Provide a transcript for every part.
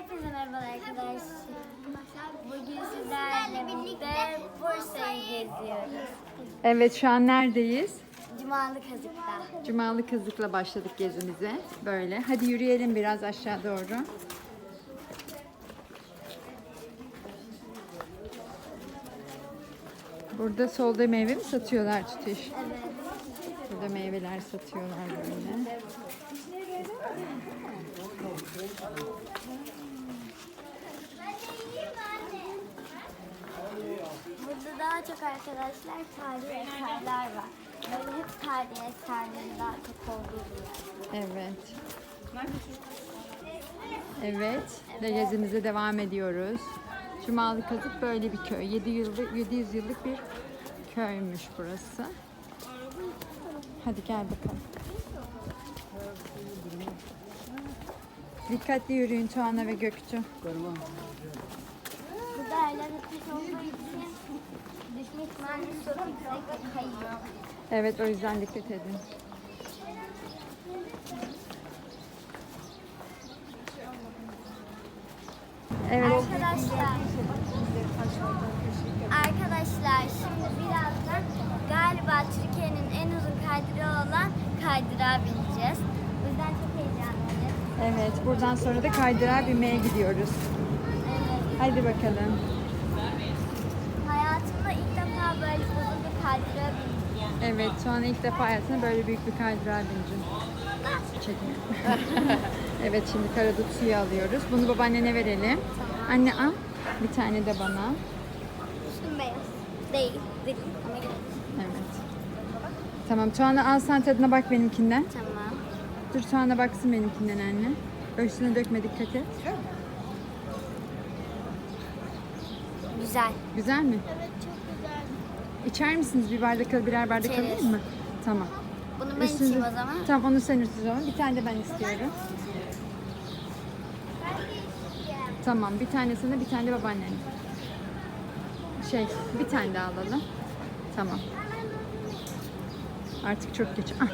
Hepinize merhabalar arkadaşlar. Bugün sizlerle birlikte Bursa'yı geziyoruz. Evet şu an neredeyiz? Cumalı Kazık'ta. Cumalı Kızık'la başladık gezimize. Böyle. Hadi yürüyelim biraz aşağı doğru. Burada solda meyve mi satıyorlar Tütüş? Evet. Burada meyveler satıyorlar böyle. Burada daha çok arkadaşlar tarihi eserler var. Böyle hep tarihi eserlerin daha çok olduğu bir yer. Evet. Evet. Ve gezimize devam ediyoruz. Cumalı Kazık böyle bir köy. 7 yıllık 700 yıllık bir köymüş burası. Hadi gel bakalım. Dikkatli yürüyün Tuana ve Gökçe. Burada yerler hep olduğu için düşme ihtimali çok yüksek ve kayıyor. Evet o yüzden dikkat edin. Evet. Arkadaşlar. Arkadaşlar şimdi birazdan galiba Türkiye'nin en uzun kaydırağı olan kaydırağa bineceğiz. O yüzden çok heyecanlıyım. Evet. Buradan sonra da kaydırağa binmeye gidiyoruz. Evet. Hadi bakalım. Hayatımda ilk defa böyle uzun bir kaydırağa bineceğim. Evet. Tuana ilk defa hayatında böyle büyük bir kaydırağa binecek. Çekmiyor. evet şimdi karadut suyu alıyoruz. Bunu babaannene verelim. Anne al. Bir tane de bana. Üstüm beyaz. Değil. Değil. Ama gerek. Evet. Tamam Tuana al sen tadına bak benimkinden. Tamam. Dur Tuana baksın benimkinden anne. Üstüne dökme dikkat et. Güzel. Güzel mi? Evet çok. İçer misiniz? Bir bardak birer bardak İçeriz. alayım mı? Tamam. Bunu ben Üstünüze- içeyim o zaman. Tamam onu sen iç o zaman. Bir tane de ben istiyorum. Tamam bir tane sana bir tane de babaannen. Şey bir tane daha alalım. Tamam. Artık çok geç. Ah.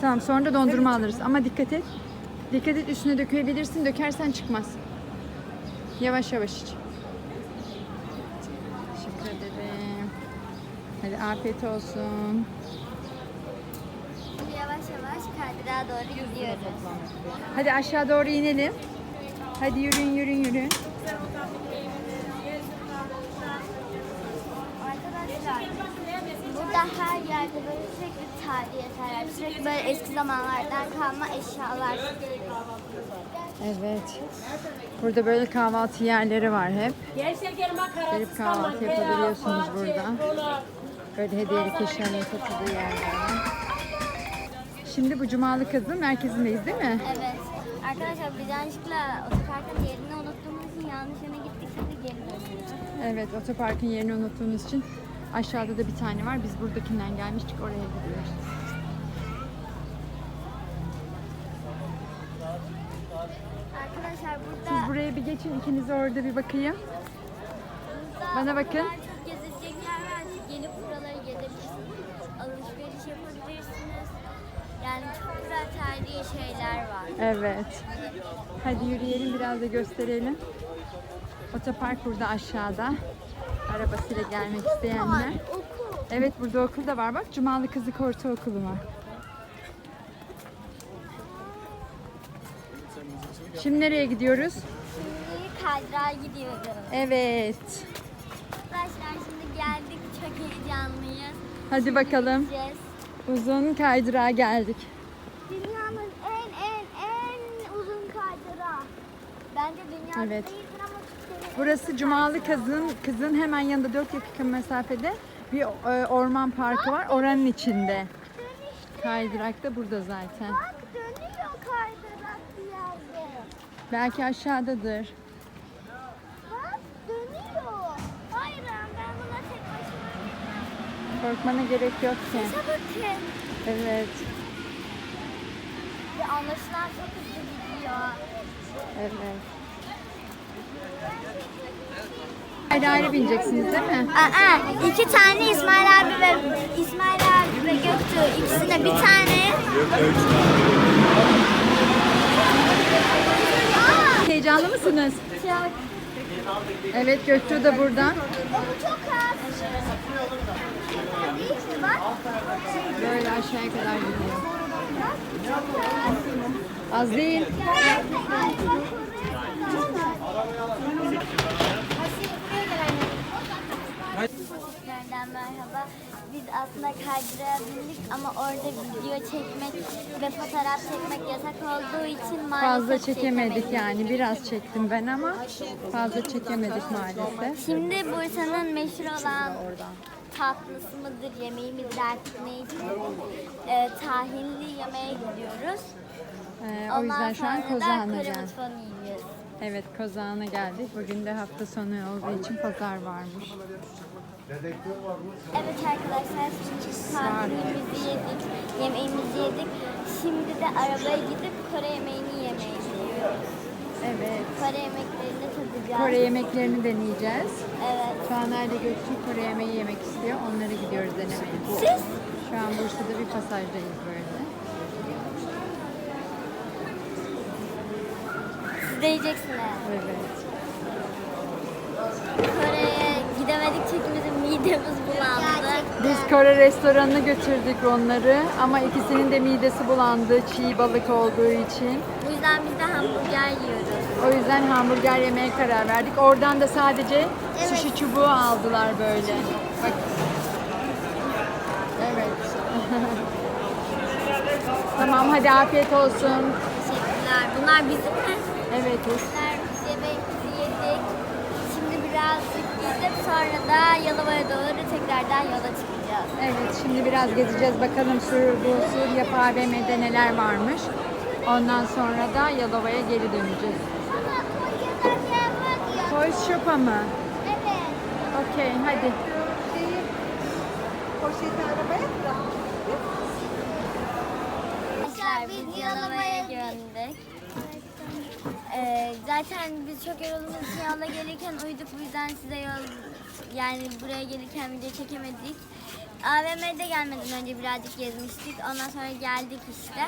Tamam sonra da dondurma alırız ama dikkat et. Dikkat et üstüne dökebilirsin. Dökersen çıkmaz. Yavaş yavaş iç. Hadi afiyet olsun. Yavaş yavaş kaydırağa doğru gidiyoruz. Hadi aşağı doğru inelim. Hadi yürüyün yürüyün yürüyün. Arkadaşlar burada her yerde böyle sürekli tarihi eserler, sürekli böyle eski zamanlardan kalma eşyalar. Evet. Burada böyle kahvaltı yerleri var hep. Gelip kahvaltı yapabiliyorsunuz burada. Böyle hediyelik eşyaların satıldığı yerler var. Şimdi bu Cumalı Kazın merkezindeyiz değil mi? Evet. Arkadaşlar biz yanlışlıkla otoparkın yerini unuttuğumuz için yanlış yöne gittik şimdi geri dönüyoruz. Evet, otoparkın yerini unuttuğumuz için aşağıda da bir tane var. Biz buradakinden gelmiştik, oraya gidiyoruz. Arkadaşlar burada, Siz buraya bir geçin, ikiniz orada bir bakayım. bana bakın. kadar çok gezilecek yer var ki gelip buraları gezebilirsiniz. Alışveriş yapabilirsiniz. Yani çok güzel tarihi şeyler var. Evet. Hadi yürüyelim, biraz da gösterelim. Otopark burada aşağıda. Arabasıyla gelmek isteyenler. Okul. Evet, burada okul da var. Bak, Cumalı Kızık Ortaokulu var. Şimdi nereye gidiyoruz? Şimdi kaydırağa gidiyoruz. Evet. Arkadaşlar şimdi geldik. Çok heyecanlıyız. Hadi bakalım. Gideceğiz. Uzun kaydırağa geldik. Dünyanın en en en uzun kaydırağı. Bence dünyada Evet. değildir ama Türkiye'nin Burası Cumalı Kazın, kızın hemen yanında 4 dakika mesafede bir e, orman parkı var. Oranın içinde. Dönüştü. Kaydırak da burada zaten. Bak dönüyor kaydırak bir yerde. Belki aşağıdadır. Korkmana gerek yok ki. Sese bakın. Evet. Ve anlaşılan çok hızlı gidiyor. Evet. Ayrı ayrı bineceksiniz değil mi? Aa, iki tane İsmail abi ve İsmail abi ve Göktuğ ikisine bir tane. Heyecanlı mısınız? Çok. Evet Göktuğ da burada. Bu çok az. Böyle aşağıya kadar gidiyor. Az. Değil. Nereden merhaba. Biz aslında kaydırağa bindik ama orada video çekmek ve fotoğraf çekmek yasak olduğu için maalesef Fazla çekemedik yani. Biraz çektim ben ama fazla çekemedik maalesef. Şimdi Bursa'nın meşhur olan tatlısı mıdır, yemeği midir artık neyse e, tahinli yemeğe gidiyoruz. Ee, o yüzden şu an Kozağan'a geldik. Evet Kozağan'a geldik. Bugün de hafta sonu olduğu için pazar varmış. Evet arkadaşlar şimdi tahinimizi yedik, yemeğimizi yedik. Şimdi de arabaya gidip Kore yemeğini yemeyi gidiyoruz. Evet. Kore yemeklerini tadacağız. Kore yemeklerini deneyeceğiz. Evet. Tuana ile Göktuğ Kore yemeği yemek istiyor. Onları gidiyoruz denemeye. Siz? Şu an Bursa'da bir pasajdayız böyle. Siz de yiyeceksiniz. Evet. Bizim midemiz bulandı. Biz Kore restoranına götürdük onları ama ikisinin de midesi bulandı çiğ balık olduğu için. Bu yüzden biz de hamburger yiyoruz. O yüzden hamburger yemeye karar verdik. Oradan da sadece sushi çubuğu aldılar böyle. Bak. Evet. tamam hadi afiyet olsun. Teşekkürler. Bunlar bizim mi? Evet. Bunlar biz yemeğimizi yedik. Şimdi birazcık gidip sonra da Yalova'ya doğru tekrardan yola çıkacağız. Evet şimdi biraz gezeceğiz bakalım Sur, bu Suriye AVM'de neler varmış. Ondan sonra da Yalova'ya geri döneceğiz. Toys Shop'a mı? Evet. Okey hadi. Arkadaşlar biz Yalova'ya döndük. Ee, zaten biz çok yorulduğumuz için yola gelirken uyuduk. Bu yüzden size yol yani buraya gelirken video çekemedik. AVM'de gelmeden önce birazcık gezmiştik. Ondan sonra geldik işte.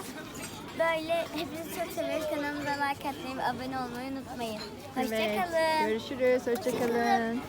Böyle hepinizi çok seviyoruz. Kanalımıza like atmayı ve abone olmayı unutmayın. Evet. Hoşçakalın. Görüşürüz. Hoşçakalın.